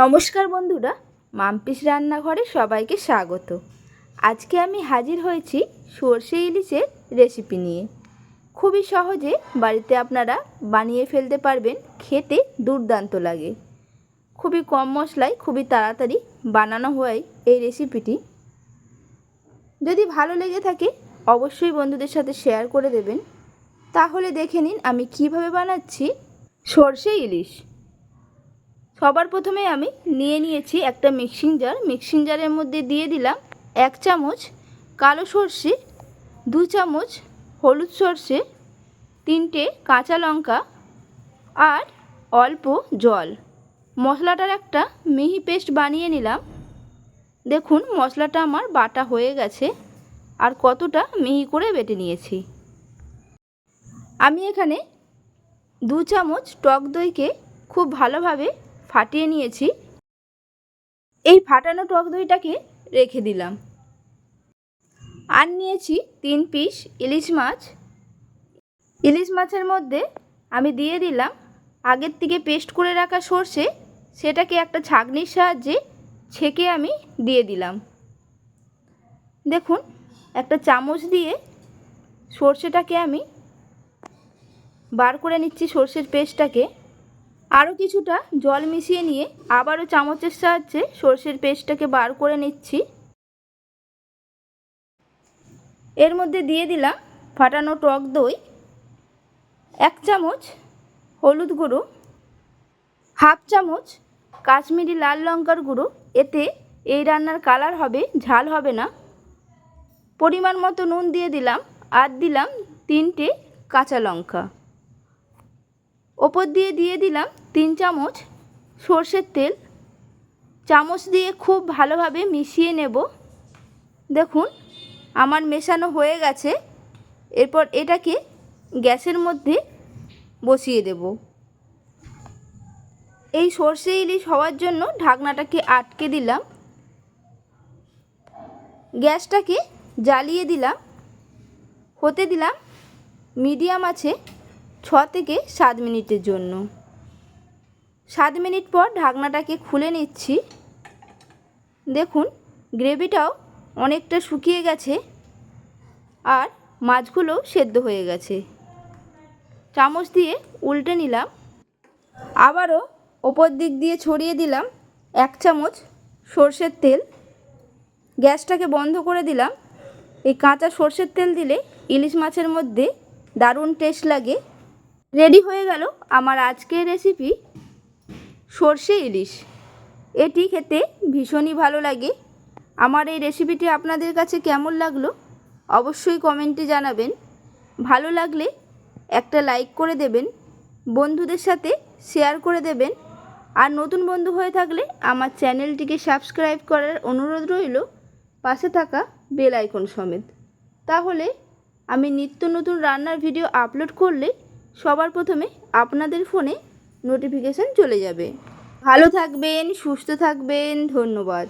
নমস্কার বন্ধুরা, মাম্পিস রান্নাঘরে সবাইকে স্বাগত। আজকে আমি হাজির হয়েছি সর্ষে ইলিশের রেসিপি নিয়ে। খুবই সহজে বাড়িতে আপনারা বানিয়ে ফেলতে পারবেন, খেতে দুর্দান্ত লাগে। খুবই কম মশলায় খুবই তাড়াতাড়ি বানানো হয় এই রেসিপিটি। যদি ভালো লেগে থাকে, অবশ্যই বন্ধুদের সাথে শেয়ার করে দেবেন। তাহলে দেখে নিন আমি কীভাবে বানাচ্ছি সর্ষে ইলিশ। সবার প্রথমে আমি নিয়ে নিয়েছি একটা মিক্সিং জার। মিক্সিং জারের মধ্যে দিয়ে দিলাম এক চামচ কালো সর্ষে, দু চামচ হলুদ সর্ষে, তিনটে কাঁচা লঙ্কা আর অল্প জল। মশলাটার একটা মিহি পেস্ট বানিয়ে নিলাম। দেখুন, মশলাটা আমার বাটা হয়ে গেছে আর কতটা মিহি করে বেটে নিয়েছি। আমি এখানে দু চামচ টক দইকে খুব ভালোভাবে ফাটিয়ে নিয়েছি। এই ফাটানো টক দইটাকে রেখে দিলাম। আর নিয়েছি তিন পিস ইলিশ মাছ। ইলিশ মাছের মধ্যে আমি দিয়ে দিলাম আগের থেকে পেস্ট করে রাখা সর্ষে, সেটাকে একটা ছাঁকনির সাহায্যে ছেঁকে আমি দিয়ে দিলাম। দেখুন, একটা চামচ দিয়ে সর্ষেটাকে আমি বার করে নিচ্ছি সর্ষের পেস্টটাকে। আরও কিছুটা জল মিশিয়ে নিয়ে আবারও চামচের সাহায্যে সর্ষের পেস্টটাকে বার করে নিচ্ছি। এর মধ্যে দিয়ে দিলাম ফাটানো টক দই, এক চামচ হলুদ গুঁড়ো, হাফ চামচ কাশ্মীরি লাল লঙ্কার গুঁড়ো। এতে এই রান্নার কালার হবে, ঝাল হবে না। পরিমাণ মতো নুন দিয়ে দিলাম আর দিলাম তিনটে কাঁচা লঙ্কা। ওপর দিয়ে দিয়ে দিলাম তিন চামচ সর্ষের তেল। চামচ দিয়ে খুব ভালোভাবে মিশিয়ে নেব। দেখুন, আমার মেশানো হয়ে গেছে। এরপর এটাকে গ্যাসের মধ্যে বসিয়ে দেব। এই সর্ষে ইলিশ হওয়ার জন্য ঢাকনাটাকে আটকে দিলাম। গ্যাসটাকে জ্বালিয়ে দিলাম। হতে দিলাম মিডিয়াম আছে ছ থেকে সাত মিনিটের জন্য। সাত মিনিট পর ঢাকনাটাকে খুলে নিচ্ছি। দেখুন, গ্রেভিটাও অনেকটা শুকিয়ে গেছে আর মাছগুলো সেদ্ধ হয়ে গেছে। চামচ দিয়ে উল্টে নিলাম। আবারও ওপর দিক দিয়ে ছড়িয়ে দিলাম এক চামচ সর্ষের তেল। গ্যাসটাকে বন্ধ করে দিলাম। এই কাঁচা সর্ষের তেল দিলে ইলিশ মাছের মধ্যে দারুণ টেস্ট লাগে। রেডি হয়ে গেল আমার আজকের রেসিপি সর্ষে ইলিশ। এটি খেতে ভীষণই ভালো লাগে। আমার এই রেসিপিটি আপনাদের কাছে কেমন লাগল অবশ্যই কমেন্টে জানাবেন। ভালো লাগলে একটা লাইক করে দেবেন, বন্ধুদের সাথে শেয়ার করে দেবেন, আর নতুন বন্ধু হয়ে থাকলে আমার চ্যানেলটিকে সাবস্ক্রাইব করার অনুরোধ রইল পাশে থাকা বেল আইকন সমেত। তাহলে আমি নিত্য নতুন রান্নার ভিডিও আপলোড করলে সবার প্রথমে আপনাদের ফোনে নোটিফিকেশান চলে যাবে। ভালো থাকবেন সুস্থ থাকবেন ধন্যবাদ।